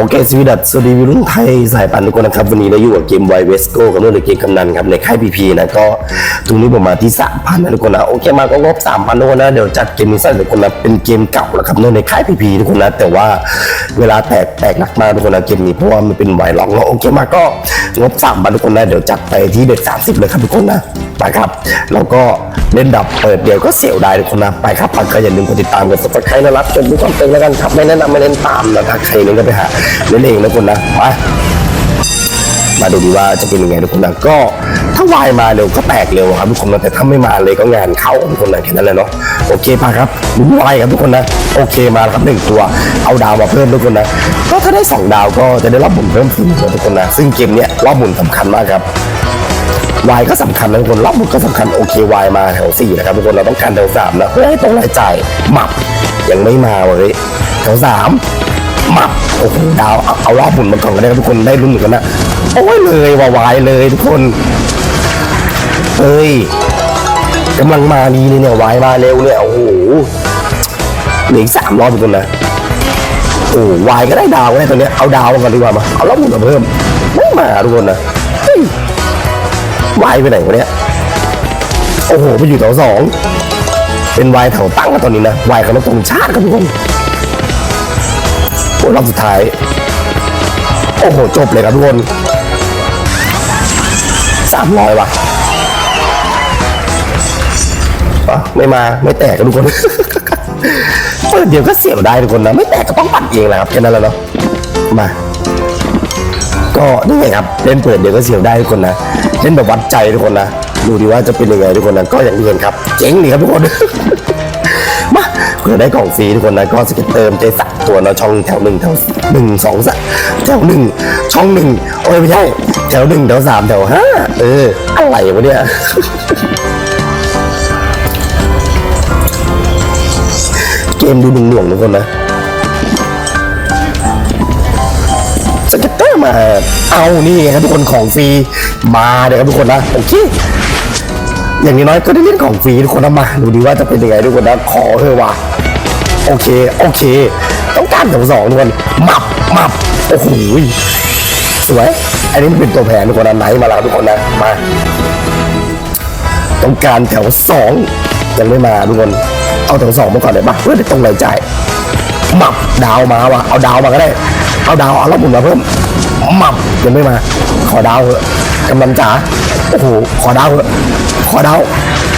โอเคสวีดัสสวัสดีวิรุ่นไทยสายปันทุกคนนะครับ วันนี้เราอยู่กับเกมไวเวสโก้กับเรื่องในเกมกำนันครับในค่ายพีพีนะก็ตรงนี้ผมมาที่สามพันนะทุกคนนะโอเคมาก็งบสามพันทุกคนนะเดี๋ยวจัดเกมนี้สั้นทุกคนนะเป็นเกมเก่าแล้วครับเนื่องในค่ายพีพีทุกคนนะแต่ว่าเวลาแตกแตกหนักมากทุกคนนะเกมนี้เพราะว่ามันเป็นไวล็อกเนาะโอเคมาก็งบสามพันทุกคนนะเดี๋ยวจัดไปที่เด็ดสามสิบเลยครับทุกคนนะ ไปครับ แล้วก็เล่นดับเปิดเดี๋ยวก็เสียวได้ทุกคนนะไปครับปันก็อย่าลืมกดติดตามกดซับสไครต์นะรับชมทุกความเต็มแล้วกันครับไม่แนะนำไม่เล่นตามนะครับใครเล่นก็ไปหาเล่นเองนะคุณนะไปมาดูดีว่าจะเป็นยังไงทุกคนนะก็ถ้าวายมาเร็วก็แตกเร็วครับทุกคนนะแต่ถ้าไม่มาเลยก็งานเข้าทุกคนนะแค่นั้นแหละเนาะโอเคป่ะครับลุ้นวายครับทุกคนนะโอเคมาครับหนึ่งตัว เอาดาวมาเพิ่มทุกคนนะก็ถ้าได้สองดาวก็จะได้รอบหมุนเพิ่มขึ้นทุกคนนะซึ่งเกมเนี้ยรอบหมุนสำคัญมากครับ วายก็สำคัญนะทุกคนรอบหมุนก็สำคัญโอเควายมาแถวสี่นะครับทุกคนเราต้องการแถวสามนะเพื่อให้ตรงรายจ่ายหมับยังไม่มาเว้ยแถวสามมับโอ้โหดาวเอารอบหมุนมาก่อนก็ได้ครับทุกคนได้รุ่นเหมือนกันนะโอ้ยเลยว่าวายเลยทุกคนเฮ้ยกำลังมาดีเลยเนี่ยวายมาเร็วเนี่ยโอ้โหเหลืออีกสามรอบทุกคนนะโอ้วายก็ได้ดาวก็ได้ตัวเนี้เอาดาวมาก่อนดีกว่ามาเอารอบหมุนมาเพิ่มไม่มาทุกคนนะ วายไปไหนวะเนี่ย โอ้โหไปอยู่แถวสอง เป็นวายแถวตั้งกันตอนนี้นะวายกับรถตรงชาติครับทุกคนโอ้รอบสุดท้าย โอ้โห จบเลยครับทุกคนสามร้อยว่ะอะไม่มาไม่แตกกันทุกคนเปิดเดี๋ยวก็เสียวได้ทุกคนนะ ไม่แตกก็ต้องปัดเองแหละครับแค่นั้นแหละเนาะมา ก็นี่ไงครับเล่นเปิดเดี๋ยวก็เสียวได้ทุกคนนะ เล่นแบบวัดใจทุกคนนะดูดีว่าจะเป็นยังไงทุกคนนะก็อย่างที่เห็นครับ เจ๋งดีครับทุกคน มาเผื่อได้กล่องฟรีทุกคนนะก็สกิปเติมใจสักตัวเนาะช่องแถวหนึ่งแถวหนึ่งสองสามแถวหนึ่งช่องหนึ่งโอ้ยไม่ใช่แถวหนึ่งแถวสามแถวห้าเอออะไรวะเนี่ยเกมดูหน่วงๆทุกคนนะ สเก็ตเตอร์มา เอานี่ครับทุกคนของฟรีมาเดี๋ยวครับทุกคนนะโอเคอย่างน้อยๆก็ได้เล่นของฟรีทุกคนนะมาดูดีว่าจะเป็นยังไงทุกคนนะขอเถอะว่ะโอเคโอเค ต้องการแถวสองทุกคนมับมับโอ้โหสวยอันนี้มันเป็นตัวแผนทุกคนนะไหนมาแล้วทุกคนนะมาต้องการแถวสองยังไม่มาทุกคนเอาแถวสองมาก่อนเลยมาเพื่อได้ตรงรายจ่ายหมับดาวมาวะเอาดาวมาก็ได้ เอาดาวเอารอบหมุนมาเพิ่มหมับยังไม่มา ขอดาวเถอะกำลังจ๋าโอ้โหขอดาวเถอะขอดาว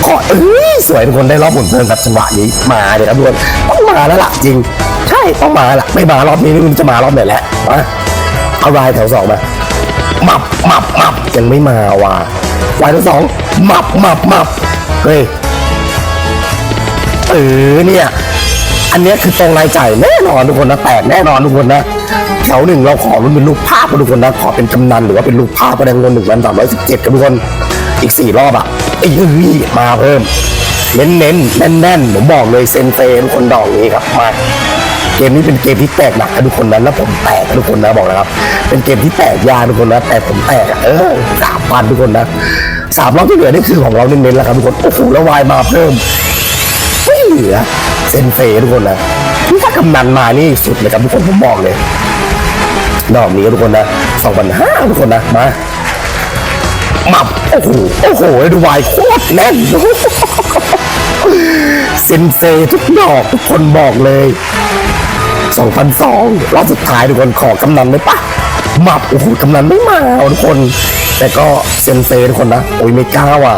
ขอเอ้ยสวยทุกคนได้รอบหมุนเพิ่มครับจังหวะนี้มาเดี๋ยวครับทุกคนต้องมาแล้วล่ะจริง ใช่ต้องมาล่ะไม่มารอบนี้นี่มันจะมารอบไหนแหละมาเอารายแถวสองมาหมับหมับหมับยังไม่มาว่ะวายที่สองหมับหมับหมับเฮ้ยเออเนี่ยอันนี้คือตรงรายจ่ายแน่นอนทุกคนนะแตกแน่นอนทุกคนนะ แถวหนึ่งเราขอมันเป็นรูปภาพนะทุกคนนะ ขอเป็นกำนันหรือว่าเป็นรูปภาพก็ได้เงินหนึ่งพันสามร้อยสิบเจ็ดครับทุกคนอีกสี่รอบอะไอ้เฮ้ยมาเพิ่ม เน้นเน้นแน่นแน่นๆผมบอกเลยเซนเซทุกคนดอกนี้ครับมาเกมนี้เป็นเกมที่แตกหนักกันทุกคนนะแล้วผมแตกกันทุกคนนะบอกนะครับ เป็นเกมที่แตกยากทุกคนนะแต่ผมแตกอะเออสามพันทุกคนนะสามรอบที่เหลือนี่คือของเราเน้นๆแล้วครับทุกคนโอ้โหแล้ววายมาเพิ่มไม่เหลือเซนเซทุกคนนะนี่ถ้ากำนันมานี่สุดเลยครับทุกคนผมบอกเลย ดอกนี้ทุกคนนะสองพันห้าทุกคนนะมาหมับโอ้โหโอ้โหดูวายโคตรแน่นเซนเซทุกดอกทุกคนบอกเลย2,002รอบสุดท้ายทุกคนขอกำนันไหมปะหมับโอ้โหกำนันไม่มาเอาทุกคน แต่ก็เซนเซทุกคนนะโอ้ยไม่กล้าว่ะ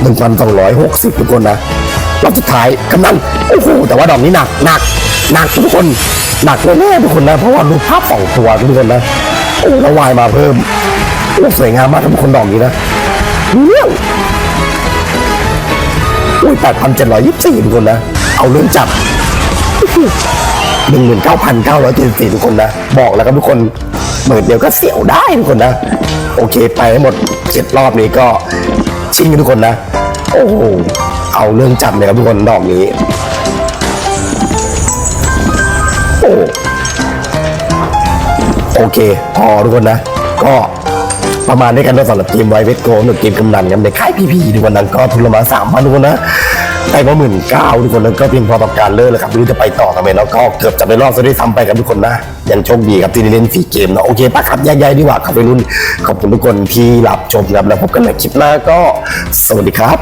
1,260ทุกคนนะรอบสุดท้ายกำนันโอ้โหแต่ว่าดอกนี้หนักหนักหนักทุกคน หนักแน่ๆทุกคนนะ เพราะว่ารูภาพสองตัวทุกคนนะโอ้ล้วายมาเพิ่มโอ้สวยงามมากทุกคนดอกนี้นะเรื่องอุ้ยแปดพันเจ็ดร้อยยี่สิบสี่ทุกคนนะ เอาเรื่องจับหนึ่งหมื่นเก้าพันเก้าร้อยเจ็ดสิบสี่ทุกคนนะ บอกแล้วครับทุกคนหมือนเดียวก็เสียวได้ทุกคนนะ โอเคไปให้หมดเจ็ดรอบนี้ก็ชิงกันทุกคนนะ โอ้โหเอาเรื่องจับเลยครับทุกคนดอกนี้ โอ้โอเค พอทุกคนนะ ก็ประมาณนี้กันนะสำหรับทีมไวเวทโกหนึ่งเกมกำนันกันในค่ายพีพีทุกคนนั้นก็ทุนละมาสามพันทุกคนนะได้มาหมื่นเก้าทุกคนแล้วก็เพียงพอต่อการเลิกแล้วครับไม่รู้จะไปต่อทำไมแล้วก็เกือบจะไปรอดซะด้วยซ้ำไปครับทุกคนนะยังโชคดีครับที่ได้เล่นฟรีเกมเนาะโอเคปะครับแยๆดีกว่าครับไปรุ่นขอบคุณทุกคนที่รับชมครับแล้วพบกันใหม่คลิปหน้าก็ สวัสดีครับ